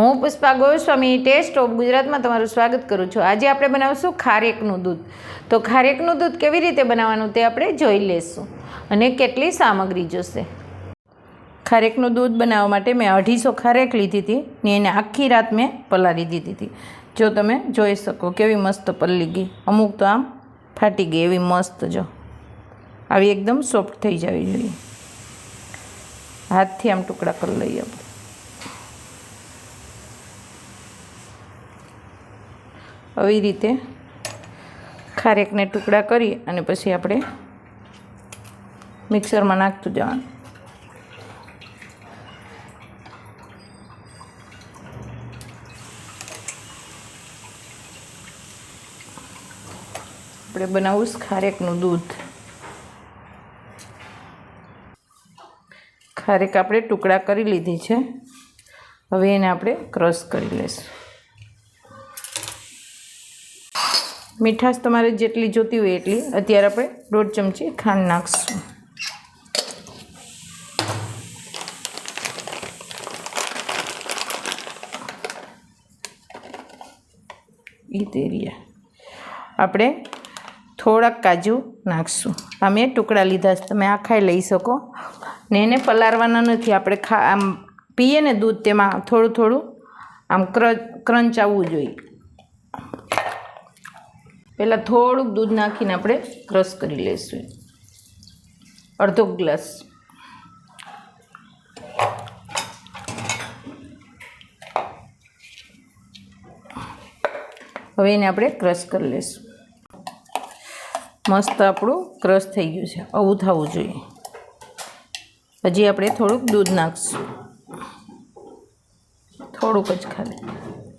હું Pushpa Goswami test of ગુજરાતમાં તમારું સ્વાગત કરું છું. આજે આપણે બનાવશું ખારેકનું દૂધ. તો ખારેકનું દૂધ કેવી રીતે બનાવવાનું તે આપણે જોઈ લઈશું અને કેટલી સામગ્રી જોશે. ખારેકનું દૂધ બનાવવા માટે મેં અઢીસો ખારેક લીધી હતી ને એને આખી રાત મેં પલાળી દીધી હતી. જો તમે જોઈ શકો કેવી મસ્ત પલળી ગઈ. અમુક તો આમ ફાટી ગઈ એવી મસ્ત જો. આવી એકદમ સોફ્ટ થઈ જવી જોઈએ. હાથથી આમ ટુકડા કરી લઈએ આપણે. આવી રીતે ખારેકને ટુકડા કરી અને પછી આપણે મિક્સરમાં નાખતું જવાનું. આપણે બનાવું ખારેકનું દૂધ. ખારેક આપણે ટુકડા કરી લીધી છે. હવે એને આપણે ક્રશ કરી લઈશું. મીઠાશ તમારે જેટલી જોતી હોય એટલી. અત્યારે આપણે દોઢ ચમચી ખાંડ નાખીશું. ઈ તેરિયા આપણે થોડાક કાજુ નાખશું. આ મેં ટુકડા લીધા છે. તમે આ ખાઈ લઈ શકો. ને એને પલાળવાના નથી. આપણે ખા આમ પીએ ને દૂધ, તેમાં થોડું થોડું આમ ક્ર ક્રંચ આવવું જોઈએ. પહેલાં થોડુંક દૂધ નાખીને આપણે ક્રશ કરી લઈશું. અડધો ગ્લાસ. હવે એને આપણે ક્રશ કરી લઈશું. મસ્ત આપણું ક્રશ થઈ ગયું છે. આવું થવું જોઈએ. હજી આપણે થોડુંક દૂધ નાખીશું. થોડુંક જ ખાલી.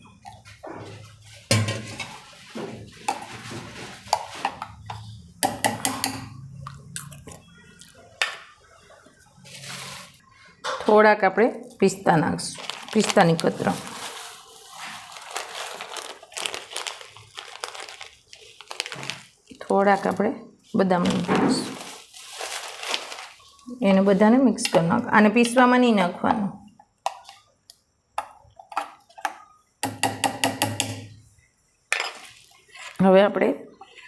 થોડાક આપણે પિસ્તા નાખીશું. પિસ્તાની કતર. થોડાક આપણે બદામ નાખીશું. એને બધાને મિક્સ કરી નાખ. આને પીસવામાં નહીં નાખવાનું. હવે આપણે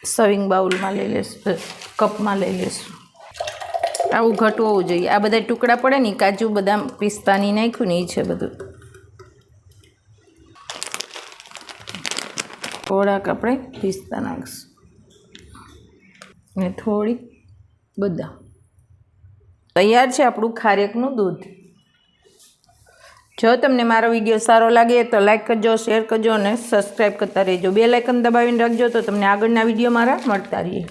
સવિંગ બાઉલમાં લઈ લઈશું કપમાં લઈ લઈશું આવું ઘટવું હોવું જોઈએ. આ બધા ટુકડા પડે ને, કાજુ, બદામ, પિસ્તાની નાખ્યું ને એ છે બધું. થોડાક આપણે પિસ્તા નાખીશું. ને થોડીક બદામ. તૈયાર છે આપણું ખારેકનું દૂધ. જો તમને મારો વીડિયો સારો લાગે તો લાઈક કરજો, શેર કરજો અને સબસ્ક્રાઈબ કરતા રહેજો. બે લાઇકન દબાવીને રાખજો તો તમને આગળના વીડિયો મારા મળતા રહીએ.